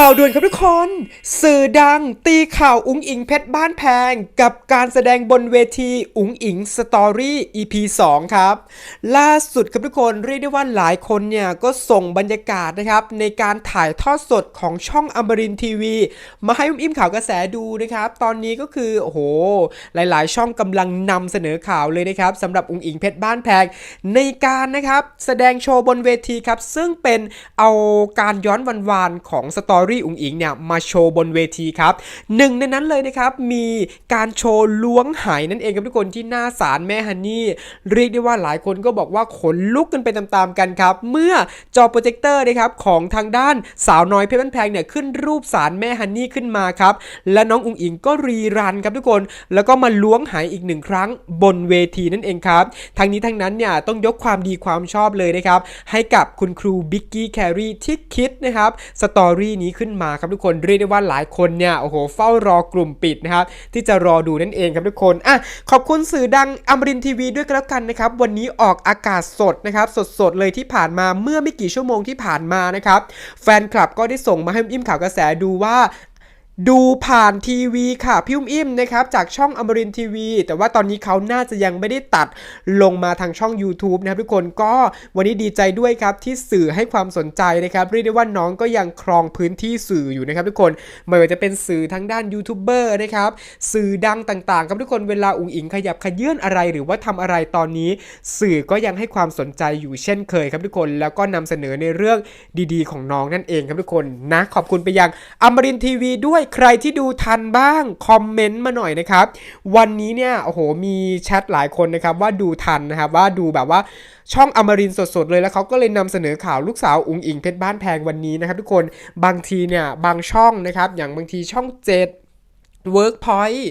ข่าวด่วนครับทุกคน สื่อดังตีข่าวอุ๋งอิงเพชรบ้านแพง กับการแสดงบนเวทีอุ๋งอิงสตอรี่ EP 2 ครับ ล่าสุดครับทุกคนเรียกได้ว่าหลายคนเนี่ยก็ส่งบรรยากาศนะครับ ในการถ่ายทอดสดของช่องอมรินทีวี มาให้อุ้มอิ่มข่าวกระแสดูนะครับ ตอนนี้ก็คือ โอ้โห หลายๆ ช่องกำลังนำเสนอข่าวเลยนะครับสำหรับอุ๋งอิงเพชรบ้านแพง ในการนะครับแสดงโชว์บนเวทีครับซึ่งเป็นเอาการย้อนวันวานของสตอรี่อุ๋งอิงเนี่ยมาโชว์บนเวทีครับหนึ่งในนั้นเลยนะครับมีการโชว์ล้วงหายนั่นเองครับทุกคนที่หน้าศาลแม่ฮันนี่เรียกได้ว่าหลายคนก็บอกว่าขนลุกกันไปตามๆกันครับ เมื่อจอโปรเจคเตอร์นะครับของทางด้านสาวน้อยเพชรบ้านแพงเนี่ยขึ้นรูปศาลแม่ฮันนี่ขึ้นมาครับ และน้องอุ๋งอิงก็รีรันครับทุกคน แล้วก็มาล้วงหายอีกหนึ่งครั้งบนเวทีนั่นเองครับทั้งนี้ทั้งนั้นเนี่ยต้องยกความดีความชอบเลยนะครับ ให้กับคุณครูบิ๊กกี้แครีที่คิดนะครับสตอรี่นี้ขึ้นมาครับทุกคนเรียกได้ว่าหลายคนเนี่ยโอ้โหเฝ้ารอกลุ่มปิดนะครับที่จะรอดูนั่นเองครับทุกคนอะขอบคุณสื่อดังอมรินทีวีด้วยกันแล้วกันนะครับวันนี้ออกอากาศสดนะครับสดๆเลยที่ผ่านมาเมื่อไม่กี่ชั่วโมงที่ผ่านมานะครับแฟนคลับก็ได้ส่งมาให้อิ่มข่าวกระแสดูว่า ดูผ่านทีวีค่ะพี่อุ้มอิ่มนะครับจากช่องอมรินทีวี แต่ว่าตอนนี้เขาน่าจะยังไม่ได้ตัดลงมาทางช่อง YouTube นะครับทุกคนก็วันนี้ดีใจด้วยครับที่สื่อให้ความสนใจนะครับเรียกได้ว่าน้องก็ยังครองพื้นที่สื่ออยู่นะครับทุกคนไม่ว่าจะเป็นสื่อทั้งด้านยูทูบเบอร์นะครับสื่อดังต่างๆ ครับทุกคนเวลาอุ๋งอิงขยับขยื่นอะไรหรือว่าทำอะไรตอนนี้ สื่อก็ยังให้ความสนใจอยู่เช่นเคยครับทุกคนแล้วก็นำเสนอในเรื่องดีๆ ของน้องนั่นเองครับทุกคนนะขอบคุณไปยังอมรินทีวีด้วยใครที่ดูทันบ้างคอมเมนต์มาหน่อยนะครับ วันนี้เนี่ยโอ้โหมีแชทหลายคนนะครับว่าดูทันนะครับว่าดูแบบว่าช่องอมรินสดๆเลยแล้วเขาก็เลยนำเสนอข่าวลูกสาวอุงอิงเพชรบ้านแพงวันนี้นะครับ ทุกคนบางทีเนี่ยบางช่องนะครับอย่างบางทีช่อง 7 Workpoint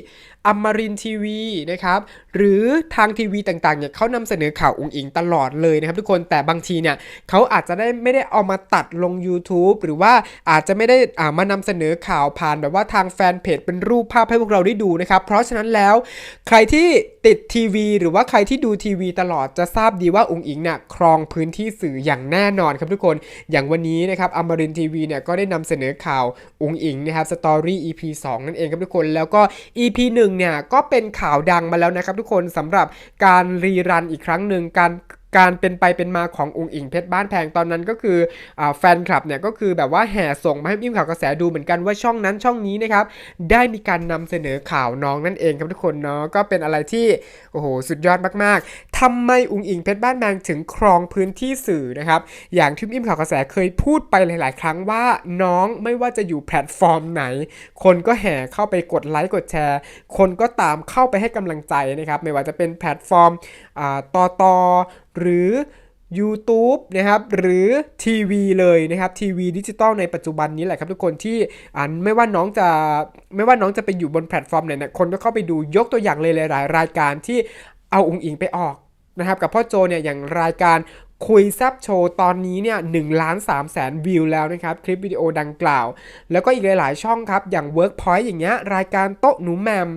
อมรินทีวีนะครับหรือทางทีวีต่างๆเนี่ยเขานำเสนอข่าวองค์อิงตลอดเลยนะครับทุกคนแต่บางทีเนี่ยเขาอาจจะได้ไม่ได้เอามาตัดลง YouTube หรือว่าอาจจะไม่ได้อ่ามานำเสนอข่าวผ่านแบบว่าทางแฟนเพจเป็นรูปภาพให้พวกเราได้ดูนะครับ เพราะฉะนั้นแล้ว ใครที่ติดทีวี หรือว่าใครที่ดูทีวีตลอดจะทราบดีว่าองค์อิงเนี่ยครองพื้นที่สื่ออย่างแน่นอนครับทุกคนอย่างวันนี้นะครับอมรินทีวีเนี่ยก็ได้นำเสนอข่าวองค์อิงนะครับสตอรี่ EP 2 นั่นเองครับทุกคนแล้วก็ EP 1เนี่ยก็เป็นข่าวดังมาแล้วนะครับทุกคนสำหรับการรีรันอีกครั้งหนึ่งการการเป็นไปเป็นมาขององค์อิงเพชรบ้านแพงตอนนั้นก็คืออแฟนคลับเนี่ยก็คือแบบว่าแห่ส่งมาให้อิ่มข่าวกระแสดูเหมือนกันว่าช่องนั้นช่องนี้นะครับได้มีการนำเสนอข่าวน้องนั่นเองครับทุกคนเนาะก็เป็นอะไรที่โอ้โหสุดยอดมากๆทำไมองค์อิงเพชรบ้านแพงถึงครองพื้นที่สื่อนะครับ อย่างที่อิ่มข่าวกระแสเคยพูดไปหลาย ๆ ครั้งว่าน้องไม่ว่าจะอยู่แพลตฟอร์มไหน คนก็แห่เข้าไปกดไลค์กดแชร์ คนก็ตามเข้าไปให้กำลังใจนะครับ ไม่ว่าจะเป็นแพลตฟอร์มอ่าต่อตอหรือ YouTube นะครับหรือทีวีเลยนะครับทีวีดิจิตอลในปัจจุบันนี้แหละครับทุกคนที่อ่านไม่ว่าน้องจะไม่ว่าน้องจะไปอยู่บนแพลตฟอร์มไหนเนี่ยคนก็เข้าไปดูยกตัวอย่างเลยหลาย ๆ รายการที่เอาองค์อิงไปออก นะครับกับพ่อโจเนี่ยอย่างรายการ คุยแซบโชว์ตอนนี้เนี่ยหนึ่งล้านสามแสนวิวแล้วนะครับคลิปวิดีโอดังกล่าว แล้วก็อีกหลาย ๆ ช่องครับ อย่าง Workpoint อย่างเงี้ยรายการโต๊ะหนูแมม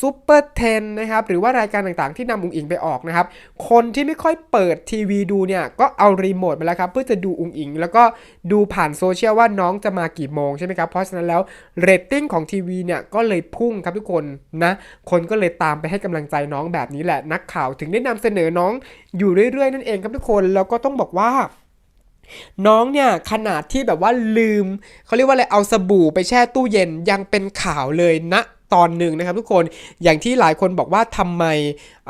ซูเปอร์เทนนะครับหรือว่ารายการต่างๆ ที่นำอุงอิงไปออกนะครับ คนที่ไม่ค่อยเปิดทีวีดูเนี่ย ก็เอารีโมทมาแล้วครับ เพื่อจะดูอุงอิง แล้วก็ดูผ่านโซเชียลว่าน้องจะมากี่โมงใช่ไหมครับ เพราะฉะนั้นแล้วเรตติ้งของทีวีเนี่ยก็เลยพุ่งครับทุกคนนะคนก็เลยตามไปให้กำลังใจน้องแบบนี้แหละนักข่าวถึงได้นำเสนอน้องอยู่เรื่อย ๆ นั่นเองครับทุกคนแล้วแล้วก็ต้องบอกว่าน้องเนี่ยขนาดที่แบบว่าลืมเขาเรียกว่าอะไรเอาสบู่ไปแช่ตู้เย็นยังเป็นข่าวเลยนะตอนหนึ่งนะครับทุกคนอย่างที่หลายคนบอกว่าทำไม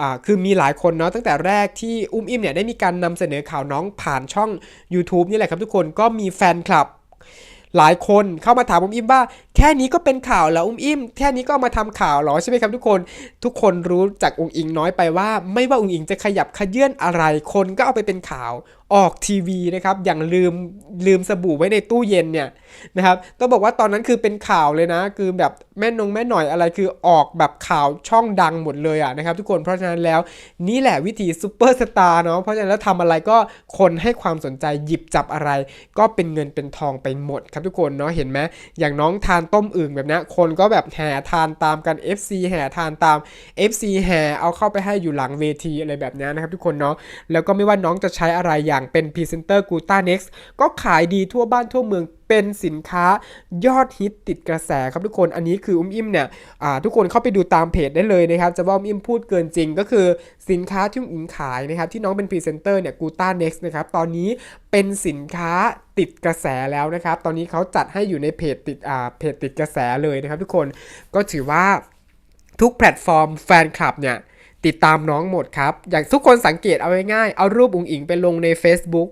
อ่าคือมีหลายคนเนาะตั้งแต่แรกที่อุ้มอิ่มเนี่ยได้มีการนำเสนอข่าวน้องผ่านช่อง YouTube นี่แหละครับทุกคนก็มีแฟนคลับ หลายคนเข้ามาถามอุ้มอิ่มว่า แค่นี้ก็เป็นข่าวแล้วอุ้มอิ่มแค่นี้ก็ามาทำข่าวหรอใช่ไหมครับทุกคน ทุกคนรู้จากองค์อิงน้อยไปว่า ไม่ว่าองค์อิงจะขยับขยื่นอะไรคนก็เอาไปเป็นข่าว ออกทีวีนะครับ อย่างลืมลืมสบู่ไว้ในตู้เย็นเนี่ยนะครับต้องบอกว่าตอนนั้นคือเป็นข่าวเลยนะ คือแบบแม่นงแม่หน่อยอะไรคือออกแบบข่าวช่องดังหมดเลยอะนะครับ ทุกคนเพราะฉะนั้นแล้วนี่แหละวิธีซูเปอร์สตาร์เนาะเพราะฉะนั้นแล้วทำอะไรก็คนให้ความสนใจหยิบจับอะไร ก็เป็นเงินเป็นทองไปหมดครับทุกคนเนาะเห็นไหมอย่างน้องทานต้มอึ่งแบบนี้คนก็แบบแห่ทานตามกัน FC แห่ทานตาม FC แห่เอาเข้าไปให้อยู่หลังเวทีอะไรแบบนี้นะครับทุกคนเนาะแล้วก็ไม่ว่าน้องจะใช้อะไรอย่างเป็นพรีเซนเตอร์กูต้าเน็กก็ขายดีทั่วบ้านทั่วเมืองเป็นสินค้ายอดฮิตติดกระแสครับทุกคนอันนี้คืออุ้มอิ่มเนี่ยทุกคนเข้าไปดูตามเพจได้เลยนะครับจะว่าอุ้มอิ่มพูดเกินจริงก็คือสินค้าที่อุ้มอิงขายนะครับที่น้องเป็นพรีเซนเตอร์เนี่ยกูต้าเน็กซ์นะครับตอนนี้เป็นสินค้าติดกระแสแล้วนะครับ ตอนนี้เขาจัดให้อยู่ในเพจติดอ่าเพจติดกระแสเลยนะครับทุกคนก็ถือว่าทุกแพลตฟอร์มแฟนคลับเนี่ย ติดตามน้องหมดครับ อย่างทุกคนสังเกตเอาง่ายๆเอารูปอุ๋งอิงไปลงใน Facebook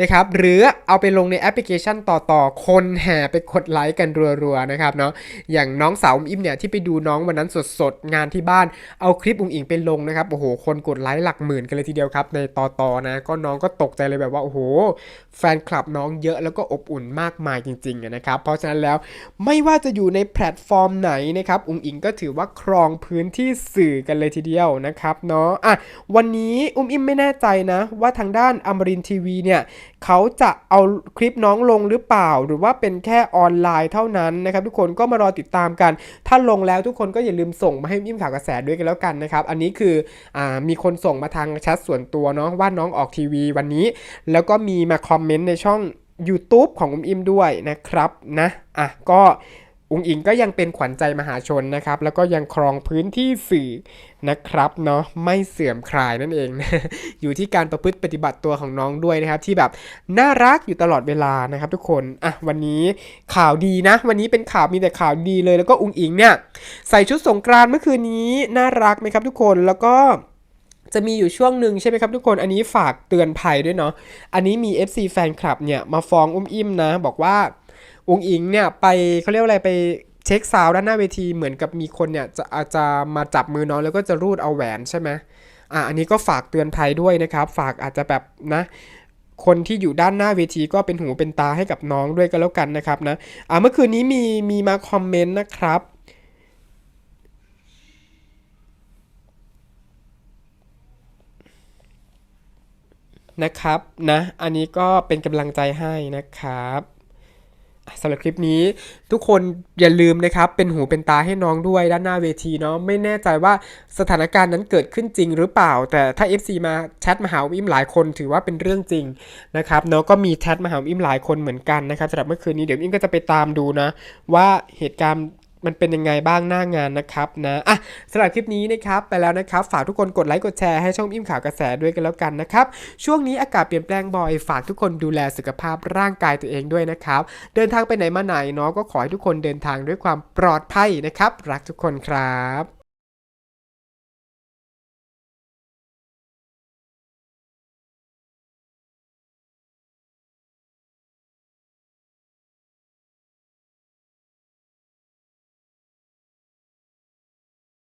นะครับหรือเอาไปลงในแอปพลิเคชันต่อๆ คนแห่ไปกดไลค์กันรัวๆนะครับเนาะอย่างน้องสาวอุ๋มอิมเนี่ยที่ไปดูน้องวันนั้นสดๆ งานที่บ้านเอาคลิปอุ๋งอิงไปลงนะครับโอ้โหคนกดไลค์หลักหมื่นกันเลยทีเดียวครับในต่อๆนะก็น้องก็ตกใจเลยแบบว่าโอ้โห แฟนคลับน้องเยอะแล้วก็อบอุ่นมากมายจริงๆนะครับเพราะฉะนั้นแล้วไม่ว่าจะอยู่ในแพลตฟอร์มไหนนะครับอุ๋งอิงก็ถือว่าครองพื้นที่สื่อกันเลยทีเดียวนะครับเนาะอะวันนี้อุ้มอิมไม่แน่ใจนะว่าทางด้านอมรินทีวีเนี่ยเขาจะเอาคลิปน้องลงหรือเปล่า หรือว่าเป็นแค่ออนไลน์เท่านั้นนะครับทุกคนก็มารอติดตามกัน ถ้าลงแล้วทุกคนก็อย่าลืมส่งมาให้อุ้มอิมข่าวกระแสด้วยกันแล้วกันนะครับอันนี้คืออมีคนส่งมาทางแชทส่วนตัวเนาะว่าน้องออกทีวีวันนี้ แล้วก็มีมาคอมเมนต์ในช่อง YouTube ของอุ้มอิมด้วยนะครับนะอะก็ อุงอิงก็ยังเป็นขวัญใจมหาชนนะครับ แล้วก็ยังครองพื้นที่สื่อนะครับเนาะไม่เสื่อมคลายนั่นเองนะอยู่ที่การประพฤติปฏิบัติตัวของน้องด้วยนะครับ ที่แบบน่ารักอยู่ตลอดเวลานะครับ ทุกคนอะวันนี้ข่าวดีนะ วันนี้เป็นข่าวมีแต่ข่าวดีเลย แล้วก็อุงอิงเนี่ยใส่ชุดสงกรานเมื่อคืนนี้น่ารักไหมครับทุกคนแล้วก็จะมีอยู่ช่วงหนึ่งใช่ไหมครับทุกคน อันนี้ฝากเตือนภัยด้วยเนาะ อันนี้มี FC แฟนคลับเนี่ยมาฟ้องอุ้มอิ่มนะ บอกว่า อุงอิงเนี่ยไปเขาเรียกว่าอะไรไปเช็คซาวด้านหน้าเวทีเหมือนกับมีคนเนี่ยจะอาจจะมาจับมือน้องแล้วก็จะรูดเอาแหวนใช่ไหมอะอันนี้ก็ฝากเตือนภัยด้วยนะครับ ฝากอาจจะแบบนะคนที่อยู่ด้านหน้าเวทีก็เป็นหูเป็นตาให้กับน้องด้วยก็แล้วกันนะครับนะอ่าเมื่อคืนนี้มีมีมาคอมเมนต์นะครับนะครับนะ อันนี้ก็เป็นกำลังใจให้นะครับ สำหรับคลิปนี้ทุกคนอย่าลืมนะครับ เป็นหูเป็นตาให้น้องด้วยด้านหน้าเวทีเนาะไม่แน่ใจว่าสถานการณ์นั้นเกิดขึ้นจริงหรือเปล่า แต่ถ้า FC มาแชทมาหาอิมหลายคนถือว่าเป็นเรื่องจริงนะครับเนาะก็มีแชทมาหาอิมหลายคนเหมือนกันนะครับสำหรับเมื่อคืนนี้เดี๋ยวอิมก็จะไปตามดูนะว่าเหตุการณ์ มันเป็นยังไงบ้างหน้างานนะครับนะอะสำหรับคลิปนี้นะครับไปแล้วนะครับ ฝากทุกคนกดไลค์กดแชร์ให้ช่องอิ่มข่าวกระแสด้วยกันแล้วกันนะครับ ช่วงนี้อากาศเปลี่ยนแปลงบ่อยฝากทุกคนดูแลสุขภาพร่างกายตัวเองด้วยนะครับ เดินทางไปไหนมาไหนเนาะก็ขอให้ทุกคนเดินทางด้วยความปลอดภัยนะครับ รักทุกคนครับ